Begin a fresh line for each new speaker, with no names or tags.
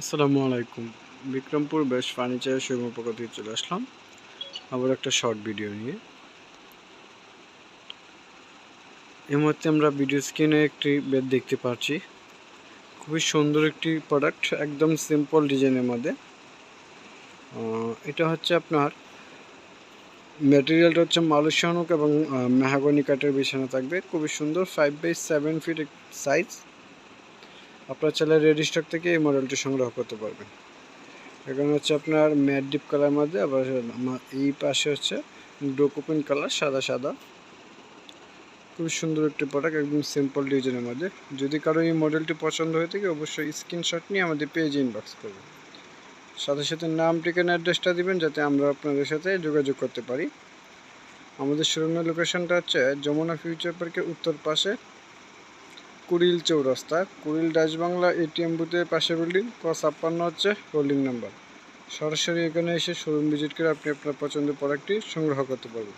আসসালামু আলাইকুম। বিক্রমপুর বেস্ট ফার্নিচারের শোরুমের পক্ষ থেকে চলে আসলাম। আবার একটা শর্ট ভিডিও নিয়ে। এই মুহূর্তে আমরা ভিডিও স্ক্রিনে একটি বেড দেখতে পাচ্ছি। খুবই সুন্দর একটি প্রোডাক্ট, একদম সিম্পল ডিজাইনের মধ্যে। এটা হচ্ছে আপনার ম্যাটেরিয়ালটা হচ্ছে মালুসানুক এবং মেহাগনি কাঠের বিছানা থাকবে। খুবই সুন্দর five by seven feet size আপনার চাইলে রেডি স্টক থেকে এই মডেলটি সংগ্রহ করতে পারবেন। এখানে হচ্ছে আপনার ম্যাট ডিপ কালার মধ্যে, আবার এই পাশে হচ্ছে ডোকোপিন কালার সাদা সাদা। খুবই সুন্দর একটি প্রোডাক্ট একদম সিম্পল ডিজাইনের মধ্যে। যদি কারও এই মডেলটি পছন্দ হয়ে থাকে, অবশ্যই স্ক্রিনশট নিয়ে আমাদের পেজে ইনবক্স করবেন। সাথে সাথে নাম, ঠিকানা অ্যাড্রেসটা দিবেন, যাতে আমরা আপনাদের সাথে যোগাযোগ করতে পারি। আমাদের শোরুমের লোকেশনটা হচ্ছে যমুনা ফিউচার পার্কের উত্তর পাশে। কুড়িল চৌরাস্তা, কুড়িল বাংলা এটিএম বুথের পাশে বিল্ডিং ক ছাপ্পান্ন হচ্ছে হোল্ডিং নাম্বার সরাসরি এখানে এসে শোরুম ভিজিট করে আপনি আপনার পছন্দের প্রোডাক্টটি সংগ্রহ করতে পারবেন।